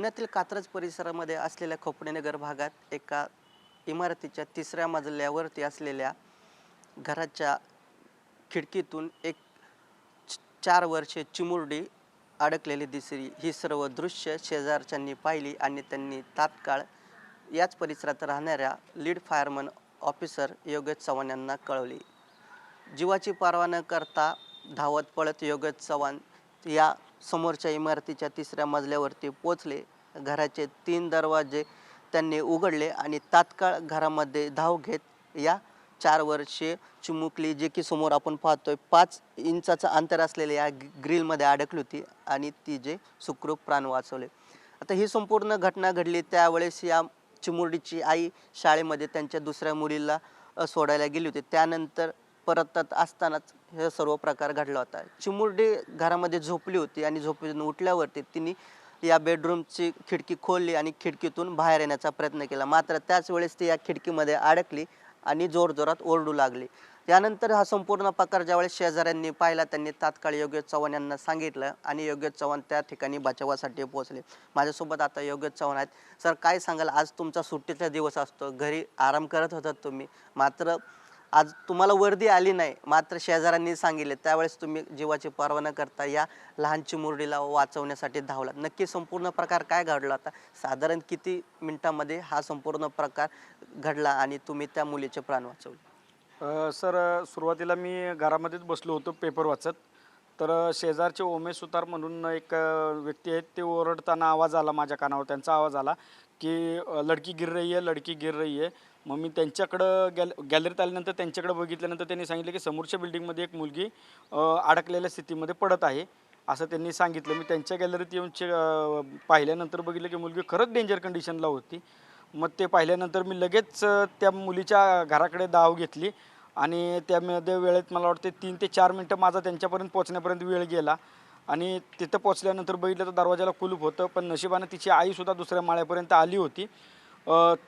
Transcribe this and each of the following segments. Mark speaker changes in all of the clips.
Speaker 1: पुण्यातील कात्रज परिसरामध्ये असलेल्या खोपणेनगर भागात एका इमारतीच्या तिसऱ्या मजल्यावरती असलेल्या घराच्या खिडकीतून एक चार वर्षे चिमुरडी अडकलेली दिसली. ही सर्व दृश्य शेजारच्यांनी पाहिली आणि त्यांनी तात्काळ याच परिसरात राहणाऱ्या lead fireman officer Yogesh Chavan यांना कळवली. जीवाची पर्वा न करता धावत पळत योगेश चव्हाण या समोरच्या इमारतीच्या तिसऱ्या मजल्यावरती पोचले. घराचे तीन दरवाजे त्यांनी उघडले आणि तात्काळ घरामध्ये धाव घेत या चार वर्षे चिमुकली जे की समोर आपण पाहतोय पाच इंचाचं अंतर असलेल्या या ग्रिलमध्ये अडकली होती आणि ती जे सुखरूप प्राण वाचवले. आता ही संपूर्ण घटना घडली त्यावेळेस या चिमुरडीची आई शाळेमध्ये त्यांच्या दुसऱ्या मुलीला सोडायला गेली होती. त्यानंतर परतत असतानाच हे सर्व प्रकार घडला होता. चिमुरडी घरामध्ये झोपली होती आणि झोपेतून उठल्यावरती तिने या बेडरूमची खिडकी खोलली आणि खिडकीतून बाहेर येण्याचा प्रयत्न केला. मात्र त्याच वेळेस ती या खिडकीमध्ये अडकली आणि जोरजोरात ओरडू लागली. त्यानंतर हा संपूर्ण प्रकार ज्यावेळेस शेजाऱ्यांनी पाहिला त्यांनी तात्काळ योगेश चव्हाण यांना सांगितलं आणि योगेश चव्हाण त्या ठिकाणी बचावासाठी पोहोचले. माझ्यासोबत आता योगेश चव्हाण आहेत. सर काय सांगाल? आज तुमचा सुट्टीचा दिवस असतो. घरी आराम करत होतात तुम्ही. मात्र आज तुम्हाला वर्दी आली नाही मात्र शेजाऱ्यांनी सांगितले त्यावेळेस तुम्ही जीवाची पर्वा न करता या लहान चिमुरडीला वाचवण्यासाठी धावलात. नक्की संपूर्ण प्रकार काय घडला होता? साधारण किती मिनिटामध्ये हा संपूर्ण प्रकार घडला आणि तुम्ही त्या मुलीचे प्राण वाचवले?
Speaker 2: सर सुरुवातीला मी घरामध्येच बसलो होतो पेपर वाचत. तर शेजारचे ओमेश सुतार म्हणून एक व्यक्ती आहेत ते ओरडताना आवाज आला माझ्या कानावर त्यांचा आवाज आला की लडकी गिर रही आहे लडकी गिर रही आहे मग मी त्यांच्याकडं गॅल गॅलरीत आल्यानंतर त्यांच्याकडे बघितल्यानंतर त्यांनी सांगितलं की समोरच्या बिल्डिंगमध्ये एक मुलगी अडकलेल्या स्थितीमध्ये पडत आहे. असं त्यांनी सांगितलं. मी त्यांच्या गॅलरीत येऊन चे पाहिल्यानंतर बघितलं की मुलगी खरंच डेंजर कंडिशनला होती. मग ते पाहिल्यानंतर मी लगेच त्या मुलीच्या घराकडे धाव घेतली आणि त्यामध्ये वेळेत मला वाटते तीन ते चार मिनटं माझा त्यांच्यापर्यंत पोहोचण्यापर्यंत वेळ गेला. आणि तिथं पोचल्यानंतर बघितलं तर दरवाजाला कुलूप होतं पण नशिबानं तिची आईसुद्धा दुसऱ्या माळ्यापर्यंत आली होती.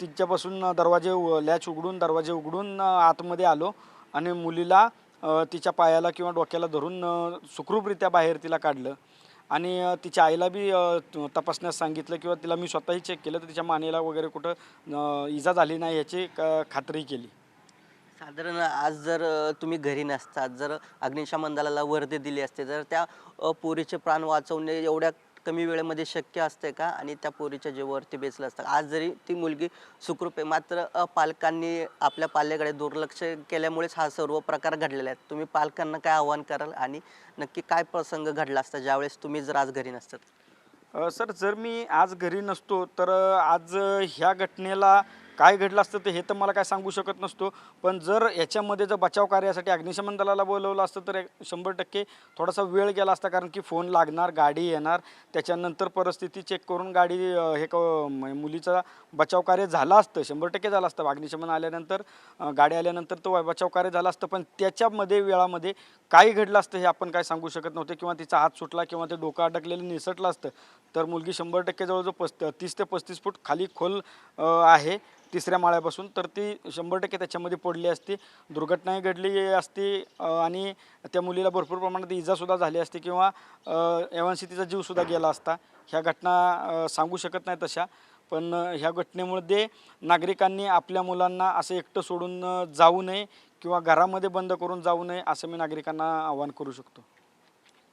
Speaker 2: तिच्यापासून दरवाजे उ- लॅच उघडून दरवाजे उघडून आतमध्ये आलो आणि मुलीला तिच्या पायाला किंवा डोक्याला धरून सुखरूपरित्या बाहेर तिला काढलं. आणि तिच्या आईला बी त- तपासण्यास सांगितलं किंवा तिला मी स्वतःही चेक केलं तर तिच्या मानेला वगैरे कुठं इजा झाली नाही याची खात्री केली.
Speaker 1: साधारण आज जर तुम्ही घरी नसतात जर अग्निशमन दलाला वर्दी दिली असते जर त्या अ, पोरीचे प्राण वाचवणे एवढ्या कमी वेळेमध्ये शक्य असते का? आणि त्या पोरीच्या जीवावरती बेचलं असतं. आज जरी ती मुलगी सुखरूप आहे मात्र अ, पालकांनी आपल्या पाल्याकडे दुर्लक्ष केल्यामुळेच हा सर्व प्रकार घडलेला आहे. तुम्ही पालकांना काय आव्हान कराल? आणि नक्की काय प्रसंग घडला असता ज्यावेळेस तुम्ही जर आज घरी नसतात?
Speaker 2: अ, सर जर मी आज घरी नसतो तर अ, आज अ, ह्या घटनेला काय घडलं असतं ते हे तर मला काय सांगू शकत नसतो. पण जर याच्यामध्ये जर बचाव कार्यासाठी अग्निशमन दलाला बोलवलं असतं तर एक शंभर टक्के थोडासा वेळ गेला असता कारण की फोन लागणार गाडी येणार. त्याच्यानंतर परिस्थिती चेक करून गाडी हे क मुलीचा बचाव कार्य झालं असतं शंभर टक्के झालं असतं. अग्निशमन आल्यानंतर गाडी आल्यानंतर तो बचाव कार्य झालं असतं. पण त्याच्यामध्ये वेळामध्ये काय घडलं असतं हे आपण काय सांगू शकत नव्हते. किंवा तिचा हात सुटला किंवा ते डोकं अडकलेलं निसटलं असतं. तर मुलगी शंभर टक्के जवळजवळ पस्त तीस ते पस्तीस फूट खाली खोल आहे. तिसऱ्या माळ्यापासून तर ती शंभर टक्के त्याच्यामध्ये पडली असती. दुर्घटनाही घडली असती आणि त्या मुलीला भरपूर प्रमाणात इजासुद्धा झाली असती किंवा एव्हान्सी तिचा जीवसुद्धा गेला असता. ह्या घटना सांगू शकत नाही तशा पण ह्या घटनेमध्ये नागरिकांनी आपल्या मुलांना असं एकटं सोडून जाऊ नये किंवा घरामध्ये बंद करून जाऊ नये असं मी नागरिकांना आवाहन करू शकतो.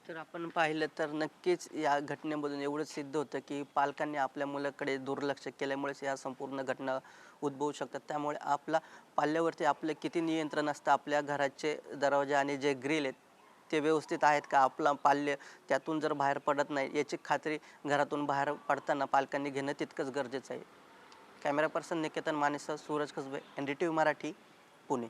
Speaker 1: तर आपण पाहिलं तर नक्कीच या घटनेमधून एवढंच सिद्ध होतं की पालकांनी आपल्या मुलाकडे दुर्लक्ष केल्यामुळेच या संपूर्ण घटना उद्भवू शकतात. त्यामुळे आपला पाल्यावरती आपलं किती नियंत्रण असतं आपल्या घराचे दरवाजे आणि जे ग्रिल आहेत ते व्यवस्थित आहेत का? आपला पाल्य त्यातून जर बाहेर पडत नाही याची खात्री घरातून बाहेर पडताना पालकांनी घेणं तितकंच गरजेचं आहे. Camera person Niketan मानेसह Suraj Kasbe N D T V Marathi Pune.